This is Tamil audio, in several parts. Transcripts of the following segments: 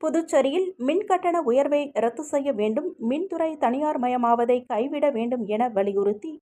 புதுச்சேரியில் மின் கட்டண உயர்வை ரத்து செய்ய வேண்டும் மின்துறை தனியார் மயமாவதை கைவிட வேண்டும் என வலியுறுத்தி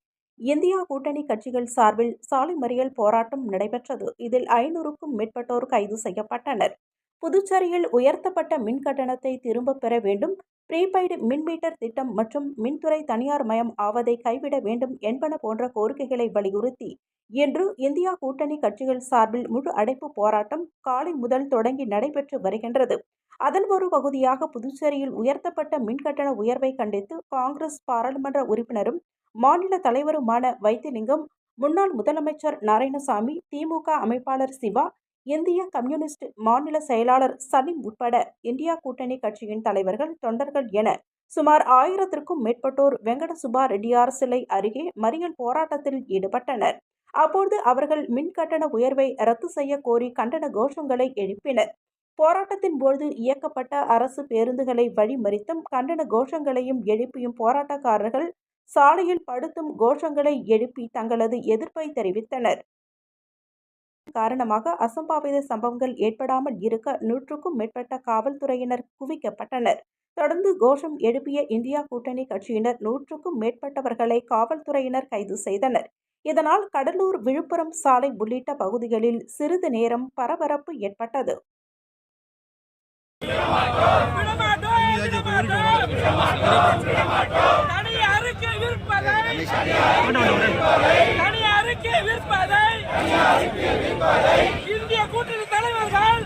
இந்தியா கூட்டணி கட்சிகள் சார்பில் சாலை மறியல் போராட்டம் நடைபெற்றது. இதில் ஐநூறுக்கும் மேற்பட்டோர் கைது செய்யப்பட்டனர். புதுச்சேரியில் உயர்த்தப்பட்ட மின் கட்டணத்தை திரும்பப் பெற வேண்டும் ப்ரீபெய்டு மின் மீட்டர் திட்டம் மற்றும் மின்துறை தனியார் மயம் ஆவதை கைவிட வேண்டும் என்பன போன்ற கோரிக்கைகளை வலியுறுத்தி இன்று இந்தியா கூட்டணி கட்சிகள் சார்பில் முழு அடைப்பு போராட்டம் காலை முதல் தொடங்கி நடைபெற்று வருகின்றது. அதன் ஒரு பகுதியாக புதுச்சேரியில் உயர்த்தப்பட்ட மின் கட்டண உயர்வை கண்டித்து காங்கிரஸ் பாராளுமன்ற உறுப்பினரும் மாநில தலைவருமான வைத்திலிங்கம் முன்னாள் முதலமைச்சர் நாராயணசாமி திமுக அமைப்பாளர் சிவா இந்திய கம்யூனிஸ்ட் மாநில செயலாளர் சலீம் உட்பட இந்தியா கூட்டணி கட்சியின் தலைவர்கள் தொண்டர்கள் என சுமார் ஆயிரத்திற்கும் மேற்பட்டோர் வெங்கட சுபா ரெட்டியார் சிலை அருகே மறியல் போராட்டத்தில் ஈடுபட்டனர். அப்போது அவர்கள் மின் கட்டண உயர்வை ரத்து செய்ய கோரி கண்டன கோஷங்களை எழுப்பினர். போராட்டத்தின் போது இயக்கப்பட்ட அரசு பேருந்துகளை வழிமறித்தும் கண்டன கோஷங்களையும் எழுப்பியும் போராட்டக்காரர்கள் சாலையில் படுத்தும் கோஷங்களை எழுப்பி தங்களது எதிர்ப்பை தெரிவித்தனர். காரணமாக அசம்பாவித சம்பவங்கள் ஏற்படாமல் இருக்க நூற்றுக்கும் மேற்பட்ட காவல்துறையினர் குவிக்கப்பட்டனர். தொடர்ந்து கோஷம் எழுப்பிய இந்தியா கூட்டணி கட்சியினர் நூற்றுக்கும் மேற்பட்டவர்களை காவல்துறையினர் கைது செய்தனர். இதனால் கடலூர் விழுப்புரம் சாலை உள்ளிட்ட பகுதிகளில் சிறிது நேரம் பரபரப்பு ஏற்பட்டது. தனியாருக்கு விற்பதை தனியாருக்கு விற்பதை இந்திய கூட்டணி தலைவர்கள்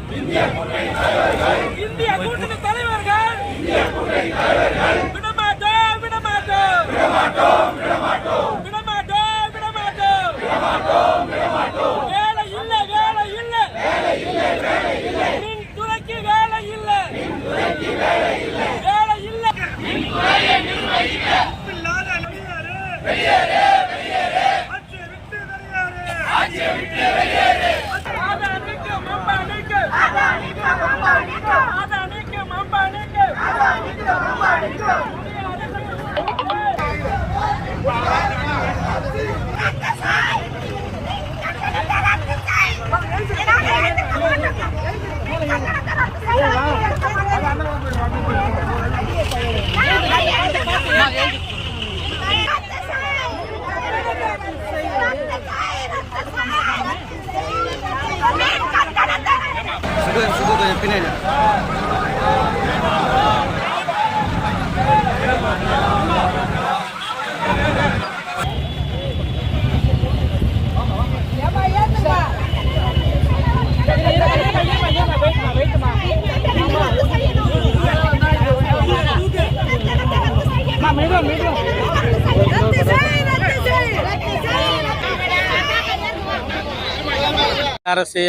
அரசு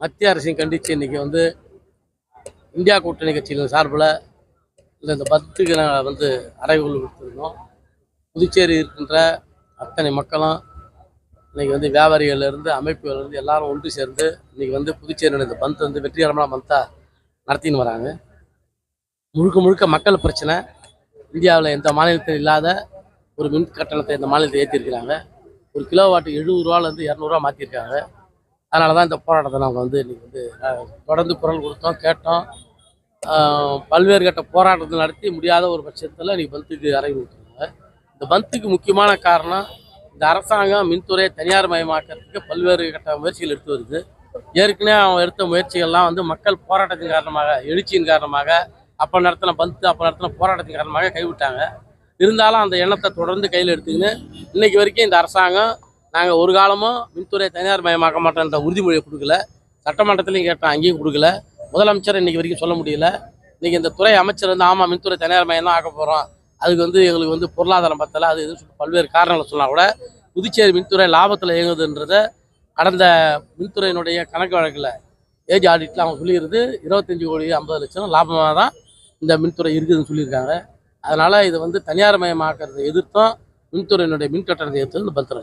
மத்திய அரசையும் கண்டித்து இன்றைக்கி வந்து இந்தியா கூட்டணி கட்சியின் சார்பில் இந்த இந்த பத்துக்கு நாங்கள் வந்து அறைகூல் கொடுத்துருந்தோம் புதுச்சேரி இருக்கின்ற அத்தனை மக்களும் இன்றைக்கி வந்து வியாபாரிகள்லேருந்து அமைப்புகள்லேருந்து எல்லாரும் ஒன்று சேர்ந்து இன்றைக்கி வந்து புதுச்சேரியோட இந்த பந்த் வந்து வெற்றிகரமான பந்தாக நடத்தின்னு வராங்க. முழுக்க முழுக்க மக்கள் பிரச்சனை. இந்தியாவில் எந்த மாநிலத்தில் இல்லாத ஒரு மின் கட்டணத்தை இந்த மாநிலத்தை ஏற்றிருக்கிறாங்க ஒரு கிலோ வாட்டு எழுபது ரூபாலேருந்து இரநூறுவா மாற்றிருக்காங்க அதனால தான் இந்த போராட்டத்தை நாங்கள் வந்து இன்றைக்கி வந்து தொடர்ந்து குரல் கொடுத்தோம் கேட்டோம். பல்வேறு கட்ட போராட்டத்தை நடத்தி முடியாத ஒரு பட்சத்தில் இன்றைக்கி பந்துக்கு அறை விட்டுருங்க இந்த பந்துக்கு முக்கியமான காரணம் இந்த அரசாங்கம் மின்துறையை தனியார் மயமாக்கிறதுக்கு பல்வேறு கட்ட முயற்சிகள் எடுத்து வருது. ஏற்கனவே அவன் எடுத்த முயற்சிகள்லாம் வந்து மக்கள் போராட்டத்தின் காரணமாக எழுச்சியின் காரணமாக அப்போ நடத்தின பந்து அப்போ நடத்தின போராட்டத்தின் காரணமாக கைவிட்டாங்க. இருந்தாலும் அந்த எண்ணத்தை தொடர்ந்து கையில் எடுத்துக்கின்னு இன்றைக்கி வரைக்கும் இந்த அரசாங்கம் நாங்கள் ஒரு காலமும் மின்துறை தனியார் மயமாக்க மாட்டோன்ற உறுதிமொழியை கொடுக்கல. சட்டமன்றத்திலையும் கேட்டோம் அங்கேயும் கொடுக்கல. முதலமைச்சர் இன்றைக்கி வரைக்கும் சொல்ல முடியல. இன்றைக்கி இந்த துறை அமைச்சர் வந்து ஆமாம் மின்துறை தனியார் மயம் தான் ஆக்க போகிறோம் அதுக்கு வந்து எங்களுக்கு வந்து பொருளாதாரம் பத்தலை. அது இதுன்னு பல்வேறு காரணங்களை சொன்னால் கூட புதுச்சேரி மின்துறை லாபத்தில் இயங்குதுன்றத கடந்த மின்துறையினுடைய கணக்கு வழக்கில் ஏஜ் ஆடிட்டில் அவங்க சொல்லியிருந்து இருபத்தஞ்சி கோடி ஐம்பது லட்சம் லாபமாக தான் இந்த மின்துறை இருக்குதுன்னு சொல்லியிருக்காங்க. அதனால் இதை வந்து தனியார் மயமாக்கிறதை எதிர்த்தும் மின்துறையினுடைய மின் கட்டணத்தை எதிர்த்து இந்த பந்த்